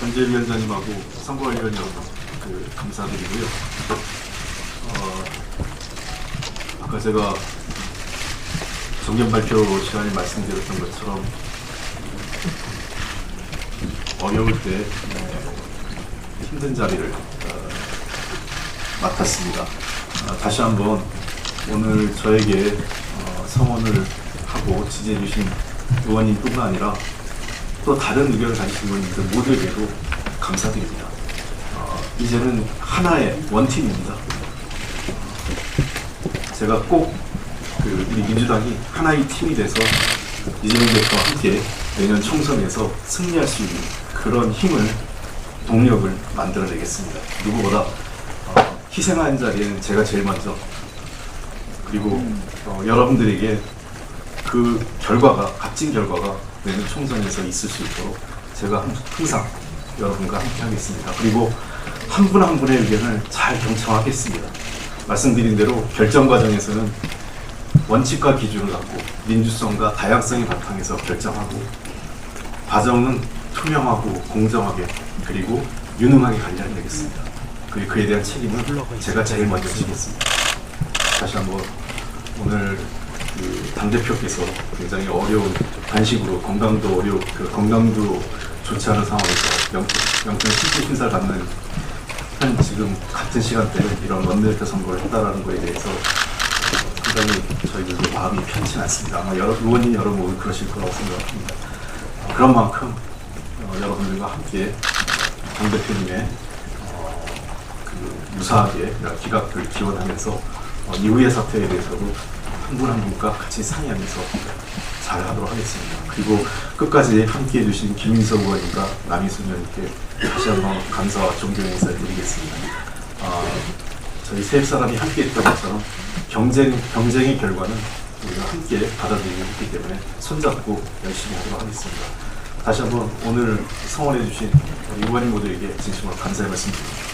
전재위원장님하고 선거위원 여러분 그 감사드리고요. 어, 아까 제가 정견 발표 시간에 말씀드렸던 것처럼 어려울 때 어, 힘든 자리를 어, 맡았습니다. 아, 다시 한번 오늘 저에게 어, 성원을 하고 지지해 주신 의원님뿐만 아니라 또 다른 의견을 가지신 분들 모두에게도 감사드립니다. 어, 이제는 하나의 원팀입니다. 제가 꼭 그 우리 민주당이 하나의 팀이 돼서 이재명 대표와 함께 내년 총선에서 승리할 수 있는 그런 힘을 동력을 만들어내겠습니다. 누구보다 어, 희생하는 자리에는 제가 제일 먼저 그리고 어, 여러분들에게 그 결과가 값진 결과가 내년 총선에서 있을 수 있도록 제가 항- 항상 여러분과 함께 하겠습니다. 그리고 한분한 분의 의견을 잘 경청하겠습니다. 말씀드린 대로 결정 과정에서는 원칙과 기준을 갖고 민주성과 다양성의 바탕에서 결정하고 과정은 투명하고 공정하게 그리고 유능하게 관리하겠습니다. 그리고 그에 대한 책임은 제가 제일 먼저 지겠습니다. 다시 한번 오늘 그 당 대표께서 굉장히 어려운 단식으로 건강도 어려 그 건강도 좋지 않은 상황에서 명, 명품 실질 심사를 받는 한 지금 같은 시간대에 이런 원내대표 선거를 했다라는 거에 대해서 상당히 저희들도 마음이 편치 않습니다. 아마 여러 의원님 여러분 그러실 거라고 생각합니다. 어, 그런 만큼 어, 여러분들과 함께 당 대표님의 어, 그 무사하게 기각을 기원하면서 어, 이후의 사태에 대해서도 한 분 한 분과 같이 상의하면서 잘 하도록 하겠습니다. 그리고 끝까지 함께 해주신 김인석 의원님과 남희순 의원님께 다시 한번 감사와 존경 인사를 드리겠습니다. 어, 저희 세 사람이 함께 했던 것처럼 경쟁, 경쟁의 결과는 우리가 함께 받아들이고 있기 때문에 손잡고 열심히 하도록 하겠습니다. 다시 한번 오늘 성원해 주신 우리 의원님 모두에게 진심으로 감사의 말씀 드립니다.